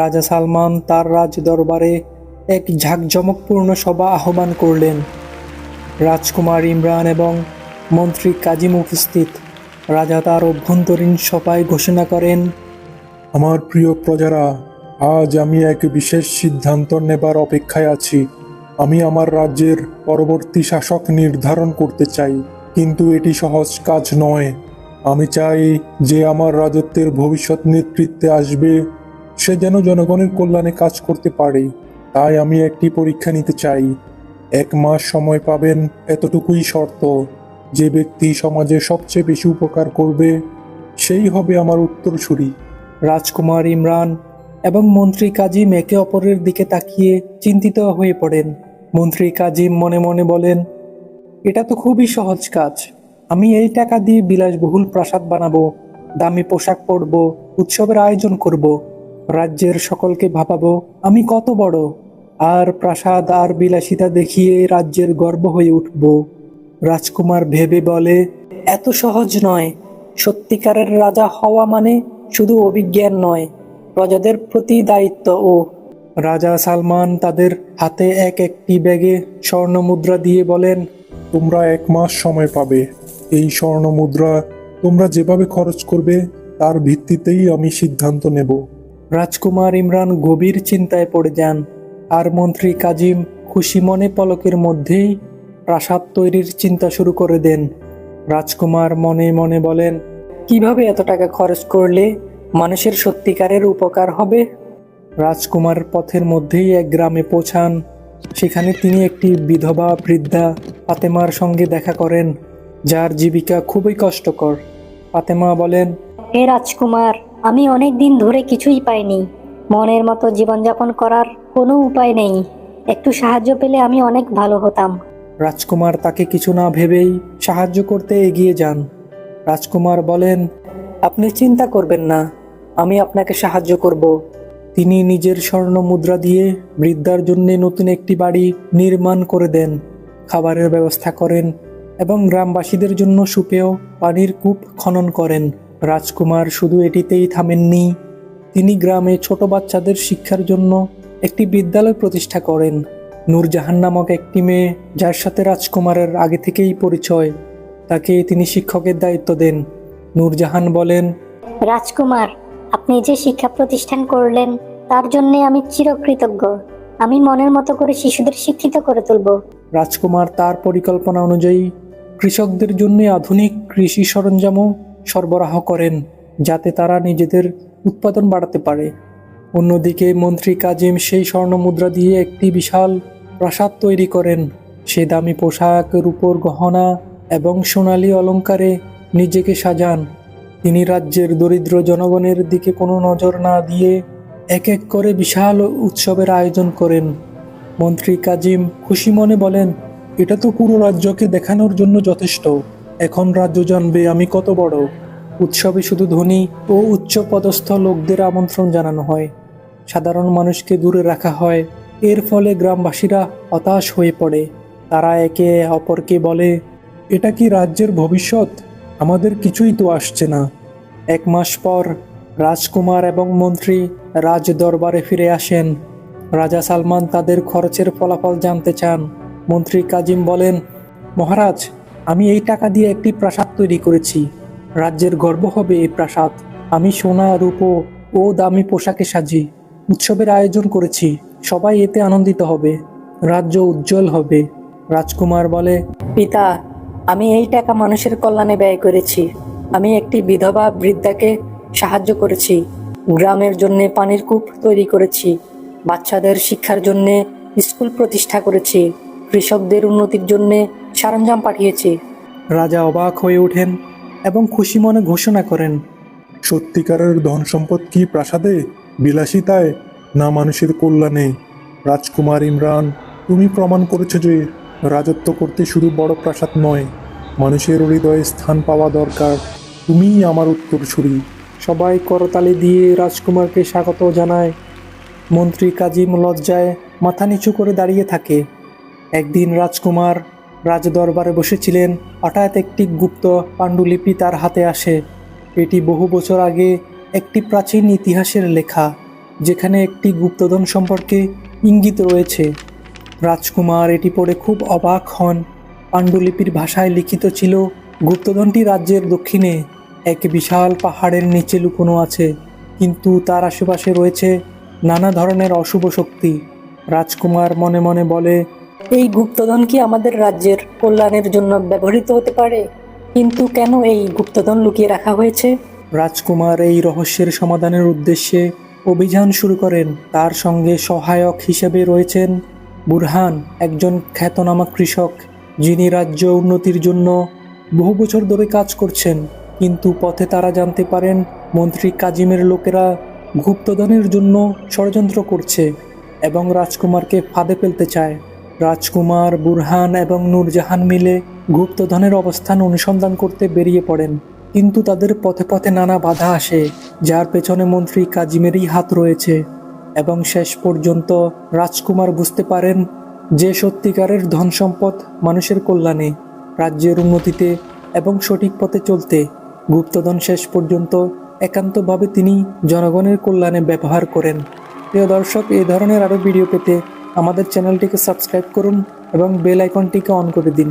রাজা সালমান তার রাজ দরবারে এক ঝাঁকজমকপূর্ণ সভা আহ্বান করলেন। রাজকুমার ইমরান এবং মন্ত্রী কাজিম উপস্থিত। রাজা তার অভ্যন্তরীণ সভায় ঘোষণা করেন, আমার প্রিয় প্রজারা, আজ আমি এক বিশেষ সিদ্ধান্ত নেবার অপেক্ষায় আছি। আমি আমার রাজ্যের পরবর্তী শাসক নির্ধারণ করতে চাই, কিন্তু এটি সহজ কাজ নয়। আমি চাই যে আমার রাজত্বের ভবিষ্যৎ নেতৃত্বে আসবে সে যেন জনগণের কল্যাণে কাজ করতে পারে। তাই আমি একটি পরীক্ষা নিতে চাই। এক মাস সময় পাবেন এতটুকুই শর্ত। যে ব্যক্তি সমাজে সবচেয়ে বেশি উপকার করবে, সেই হবে আমার উত্তরসূরি। রাজকুমার ইমরান এবং মন্ত্রী কাজিম একে অপরের দিকে তাকিয়ে চিন্তিত হয়ে পড়েন। মন্ত্রী কাজিম মনে মনে বলেন, এটা তো খুবই সহজ কাজ। আমি এই টাকা দিয়ে বিলাসবহুল প্রাসাদ বানাবো, দামি পোশাক পরব, উৎসবের আয়োজন করব। রাজ্যের সকলকে ভাবাবো, আমি কত বড়। আর প্রাসাদ আর বিলাসিতা দেখিয়ে রাজ্যের গর্ব হয়ে উঠব। রাজকুমার ভেবে বলে, এত সহজ নয়। সত্যিকারের রাজা হওয়া মানে শুধু অভিজ্ঞান নয়, প্রজাদের প্রতি দায়িত্ব ও রাজা সালমান তাদের হাতে এক একটি ব্যাগে স্বর্ণ মুদ্রা দিয়ে বলেন, তোমরা এক মাস সময় পাবে। এই স্বর্ণ মুদ্রা তোমরা যেভাবে খরচ করবে, তার ভিত্তিতেই আমি সিদ্ধান্ত নেব। রাজকুমার ইমরান গভীর চিন্তায় পড়ে যান। আর মন্ত্রী কাজিম খুশি মনে পলকের মধ্যেই প্রাসাদ তৈরির চিন্তা শুরু করে দেন। রাজকুমার মনে মনে বলেন, কীভাবে এত টাকা খরচ করলে মানুষের সত্যিকারের উপকার হবে? রাজকুমার পথের মধ্যেই এক গ্রামে পৌঁছান। সেখানে তিনি একটি বিধবা বৃদ্ধা ফাতেমার সঙ্গে দেখা করেন, যার জীবিকা খুবই কষ্টকর। ফাতেমা বলেন, হে রাজকুমার আমি অনেক দিন ধরে কিছুই পাইনি। মনের মতো জীবনযাপন করার কোনো উপায় নেই। একটু সাহায্য পেলে আমি অনেক ভালো হতাম। রাজকুমার তাকে কিছু না ভেবেই সাহায্য করতে এগিয়ে যান। রাজকুমার বলেন, আপনি চিন্তা করবেন না, আমি আপনাকে সাহায্য করব। তিনি নিজের স্বর্ণ মুদ্রা দিয়ে বৃদ্ধার জন্য নতুন একটি বাড়ি নির্মাণ করে দেন। খাবারের ব্যবস্থা করেন এবং গ্রামবাসীদের জন্য সুপেয় পানির কূপ খনন করেন। রাজকুমার শুধু এটিতেই থামেননি। তিনি গ্রামে ছোট বাচ্চাদের শিক্ষার জন্য একটি বিদ্যালয় প্রতিষ্ঠা করেন। নূরজাহান নামক একটি মেয়ে যার সাথে রাজকুমারের আগে থেকেই পরিচয় তাকে তিনি শিক্ষকের দায়িত্ব দেন। নূরজাহান বলেন রাজকুমার আপনি যে শিক্ষা প্রতিষ্ঠান করলেন তার জন্য আমি চিরকৃতজ্ঞ। আমি মনের মতো করে শিশুদের শিক্ষিত করে তুলব। রাজকুমার তার পরিকল্পনা অনুযায়ী কৃষকদের জন্য আধুনিক কৃষি সরঞ্জামও সরবরাহ করেন যাতে তারা নিজেদের উৎপাদন বাড়াতে পারে। অন্যদিকে মন্ত্রী কাজিম সেই স্বর্ণ মুদ্রা দিয়ে একটি বিশাল প্রাসাদ তৈরি করেন। সে দামি পোশাক, রূপোর গহনা এবং সোনালী অলংকারে নিজেকে সাজান। তিনি রাজ্যের দরিদ্র জনগণের দিকে কোনো নজর না দিয়ে এক এক করে বিশাল উৎসবের আয়োজন করেন। মন্ত্রী কাজিম খুশি মনে বলেন, এটা তো পুরো রাজ্যকে দেখানোর জন্য যথেষ্ট। এখন রাজ্য জানবে আমি কত বড়। উৎসবে শুধু ধনী ও উচ্চ পদস্থ লোকদের আমন্ত্রণ জানানো হয়। সাধারণ মানুষকে দূরে রাখা হয়। এর ফলে গ্রামবাসীরা হতাশ হয়ে পড়ে। তারা একে অপরকে বলে, এটা কি রাজ্যের ভবিষ্যৎ? আমাদের কিছুই তো আসছে না। এক মাস পর রাজকুমার এবং মন্ত্রী রাজ দরবারে ফিরে আসেন। রাজা সালমান তাদের খরচের ফলাফল জানতে চান। মন্ত্রী কাজিম বলেন, মহারাজ আমি এই টাকা দিয়ে একটি প্রাসাদ তৈরি করেছি। রাজ্যের গর্ব হবে এই প্রাসাদ। আমি সোনা, রূপো ও দামি পোশাকে সাজি। উৎসবের আয়োজন করেছি। সবাই এতে আনন্দিত হবে। রাজ্য উজ্জ্বল হবে। রাজকুমার বলে, পিতা, আমি এই টাকা মানুষের কল্যাণে ব্যয় করেছি। আমি একটি বিধবা বৃদ্ধাকে সাহায্য করেছি। গ্রামের জন্য পানির কূপ তৈরি করেছি। বাচ্চাদের শিক্ষার জন্য স্কুল প্রতিষ্ঠা করেছি। কৃষকদের উন্নতির জন্য সরঞ্জাম পাঠিয়েছি। রাজা অবাক হয়ে ওঠেন এবং খুশি মনে ঘোষণা করেন। সত্যিকারের ধন সম্পদ কি প্রাসাদে? বিলাসিতায়? না মানুষের কল্যাণে? রাজকুমার ইমরান তুমি প্রমাণ করেছ যে রাজত্ব করতে শুধু বড় প্রাসাদ নয় মানুষের হৃদয়ে স্থান পাওয়া দরকার। তুমিই আমার উত্তরসূরি। সবাই করতালি দিয়ে রাজকুমারকে স্বাগত জানায়। মন্ত্রী কাজিম লজ্জায় মাথা নিচু করে দাঁড়িয়ে থাকে। একদিন রাজকুমার রাজদরবারে বসেছিলেন। হঠাৎ একটি গুপ্ত পাণ্ডুলিপি তার হাতে আসে। এটি বহু বছর আগে একটি প্রাচীন ইতিহাসের লেখা, যেখানে একটি গুপ্তধন সম্পর্কে ইঙ্গিত রয়েছে। রাজকুমার এটি পড়ে খুব অবাক হন। পাণ্ডুলিপির ভাষায় লিখিত ছিল, গুপ্তধনটি রাজ্যের দক্ষিণে, এক বিশাল পাহাড়ের নিচে লুকোনো আছে, কিন্তু তার আশেপাশে রয়েছে নানা ধরনের অশুভ শক্তি। রাজকুমার মনে মনে বলে এই গুপ্তধন কি আমাদের রাজ্যের কল্যাণের জন্য ব্যবহৃত হতে পারে? কিন্তু কেন এই গুপ্তধন লুকিয়ে রাখা হয়েছে? রাজকুমার এই রহস্যের সমাধানের উদ্দেশ্যে অভিযান শুরু করেন। তার সঙ্গে সহায়ক হিসেবে রয়েছেন বুরহান, একজন খ্যাতনামা কৃষক, যিনি রাজ্য উন্নতির জন্য বহু বছর ধরে কাজ করছেন। কিন্তু পথে তারা জানতে পারেন, মন্ত্রী কাজিমের লোকেরা গুপ্তধনের জন্য ষড়যন্ত্র করছে এবং রাজকুমারকে ফাঁদে ফেলতে চায়। রাজকুমার, বুরহান এবং নূরজাহান মিলে গুপ্তধনের অবস্থান অনুসন্ধান করতে বেরিয়ে পড়েন। কিন্তু তাদের পথে পথে নানা বাধা আসে, যার পেছনে মন্ত্রী কাজিমেরই হাত রয়েছে। এবং শেষ পর্যন্ত রাজকুমার বুঝতে পারেন যে সত্যিকারের ধন সম্পদ মানুষের কল্যাণে, রাজ্যের উন্নতিতে এবং সঠিক পথে চলতে। গুপ্তধন শেষ পর্যন্ত একান্তভাবে তিনি জনগণের কল্যাণে ব্যবহার করেন। প্রিয় দর্শক এই ধরনের আরও ভিডিও পেতে আমাদের চ্যানেলটিকে সাবস্ক্রাইব করুন এবং বেল আইকনটিকে অন করে দিন।